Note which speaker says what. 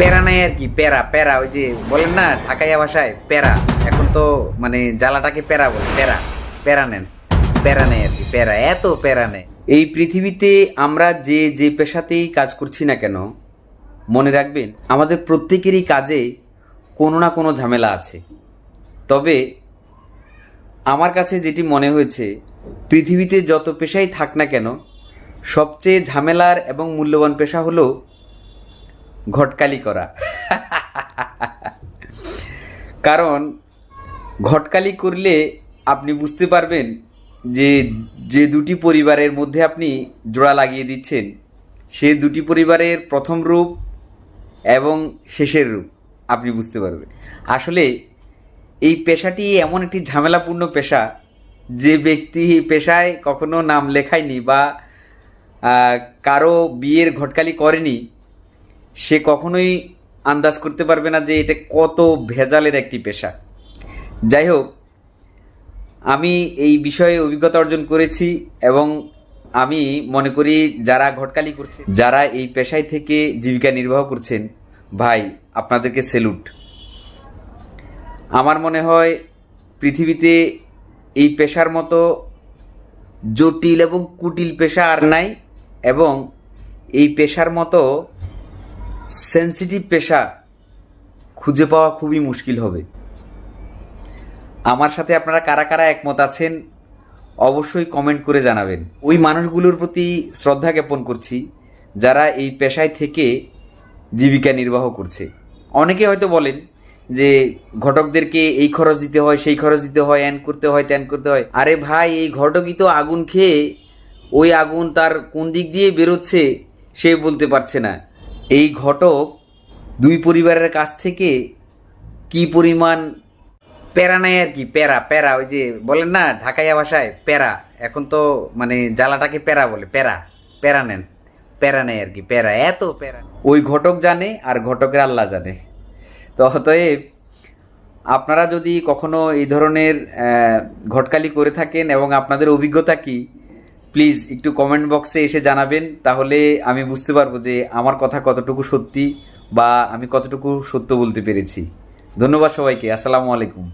Speaker 1: প্যারা নাই আর কি, প্যারা প্যারা, ওই যে বলেন না, ঢাকাইয়া ভাষায় প্যারা। এখন তো মানে জ্বালাটাকে প্যারা বলে, প্যারা প্যারা নেন, প্যারা নেই আর কি, প্যারা, এত প্যারা নেই।
Speaker 2: এই পৃথিবীতে আমরা যে যে পেশাতেই কাজ করছি না কেন, মনে রাখবেন, আমাদের প্রত্যেকেরই কাজে কোনো না কোনো ঝামেলা আছে। তবে আমার কাছে যেটি মনে হয়েছে, পৃথিবীতে যত পেশাই থাক না কেন, সবচেয়ে ঝামেলার এবং মূল্যবান পেশা হলো ঘটকালি করা। কারণ ঘটকালি করলে আপনি বুঝতে পারবেন যে যে দুটি পরিবারের মধ্যে আপনি জোড়া লাগিয়ে দিচ্ছেন, সে দুটি পরিবারের প্রথম রূপ এবং শেষের রূপ, আপনি বুঝতে পারবেন। আসলে এই পেশাটি এমন একটি ঝামেলাপূর্ণ পেশা যে ব্যক্তি পেশায় কখনো নাম লেখায়নি বা কারও বিয়ের ঘটকালি করেনি সে কখনোই আন্দাজ করতে পারবে না যে এটা কত ভেজালের একটি পেশা। যাই হোক, আমি এই বিষয়ে অভিজ্ঞতা অর্জন করেছি এবং আমি মনে করি যারা ঘটকালি করছে যারা এই পেশায় থেকে জীবিকা নির্বাহ করছেন, ভাই, আপনাদেরকে সেলুট। আমার মনে হয় পৃথিবীতে এই পেশার মতো জটিল এবং কুটিল পেশা আর নাই এবং এই পেশার মতো সেন্সিটিভ পেশা খুঁজে পাওয়া খুবই মুশকিল হবে। আমার সাথে আপনারা কারা কারা একমত আছেন, অবশ্যই কমেন্ট করে জানাবেন। ওই মানুষগুলোর প্রতি শ্রদ্ধা জ্ঞাপন করছি, যারা এই পেশায় থেকে জীবিকা নির্বাহ করছে। অনেকে হয়তো বলেন যে ঘটকদেরকে এই খরচ দিতে হয়, সেই খরচ দিতে হয় অ্যান করতে হয়, ত্যান করতে হয়। আরে ভাই, এই ঘটকই তো আগুন খেয়ে, ওই আগুন তার কোন দিক দিয়ে বেরোচ্ছে, সে বলতে পারছে না। এই ঘটক দুই পরিবারের কাছ থেকে কি পরিমাণ
Speaker 1: প্যারা নেয় আর কি? প্যারা প্যারা, ওই যে বলেন না, ঢাকাইয়া ভাষায় প্যারা। এখন তো মানে জ্বালাটাকে প্যারা বলে, প্যারা প্যারা নেন, প্যারা নেয় আর কি, প্যারা, এত প্যারা।
Speaker 2: ওই ঘটক জানে আর ঘটকের আল্লাহ জানে। তো অতএব আপনারা যদি কখনো এই ধরনের ঘটকালি করে থাকেন এবং আপনাদের অভিজ্ঞতা কি? প্লিজ একটু কমেন্ট বক্সে এসে জানাবেন, তাহলে আমি বুঝতে পারব যে আমার কথা কতটুকু সত্যি বা আমি কতটুকু সত্য বলতে পেরেছি। ধন্যবাদ সবাইকে, আসসালামু আলাইকুম।